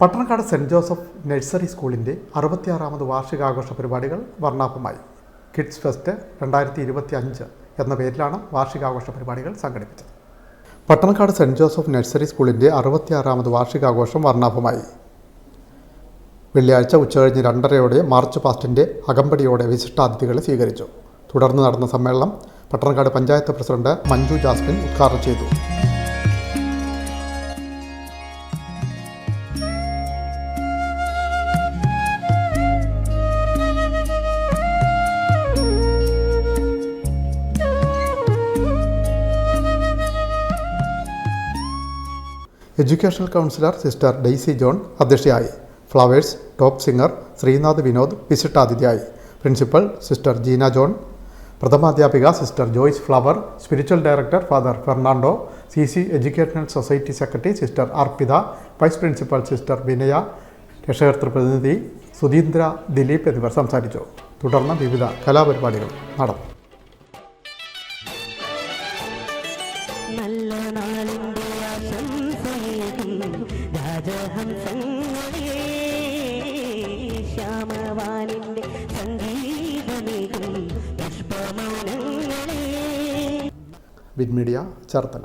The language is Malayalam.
പട്ടണക്കാട് സെന്റ് ജോസഫ് നഴ്സറി സ്കൂളിന്റെ അറുപത്തിയാറാമത് വാർഷികാഘോഷ പരിപാടികൾ വർണാഭമായി. കിഡ്സ് ഫെസ്റ്റ് രണ്ടായിരത്തി ഇരുപത്തി അഞ്ച് എന്ന പേരിലാണ് വാർഷികാഘോഷ പരിപാടികൾ സംഘടിപ്പിച്ചത്. പട്ടണക്കാട് സെന്റ് ജോസഫ് നഴ്സറി സ്കൂളിന്റെ അറുപത്തിയാറാമത് വാർഷികാഘോഷം വർണാഭമായി. വെള്ളിയാഴ്ച ഉച്ചകഴിഞ്ഞ് രണ്ടരയോടെ മാർച്ച് പാസ്റ്റിന്റെ അകമ്പടിയോടെ വിശിഷ്ടാതിഥികളെ സ്വീകരിച്ചു. തുടർന്ന് നടന്ന സമ്മേളനം പട്ടണക്കാട് പഞ്ചായത്ത് പ്രസിഡന്റ് മഞ്ജു ജാസ്മിൻ ഉദ്ഘാടനം ചെയ്തു. Educational counsellor sister Daisy John അധ്യക്ഷയായി. Flowers top singer Srinath Vinod വിശിഷ്ടാതിഥിയായി. Principal sister Jeena John. പ്രഥമാധ്യാപിക sister Joyce Flower. Spiritual director father Fernando. C C educational society secretary sister Arpitha. Vice principal sister Vinaya. രക്ഷകർത്തൃ പ്രതിനിധി സുധീന്ദ്ര ദിലീപ് എന്നിവർ സംസാരിച്ചു. തുടർന്ന് വിവിധ കലാപരിപാടികൾ നടന്നു. നല്ല രാജഹംസങ്ങളെ ശ്യാമവാനിന്റെ സംഗീതമേകും പുഷ്പമൗനങ്ങളെ. Win media Cherthala.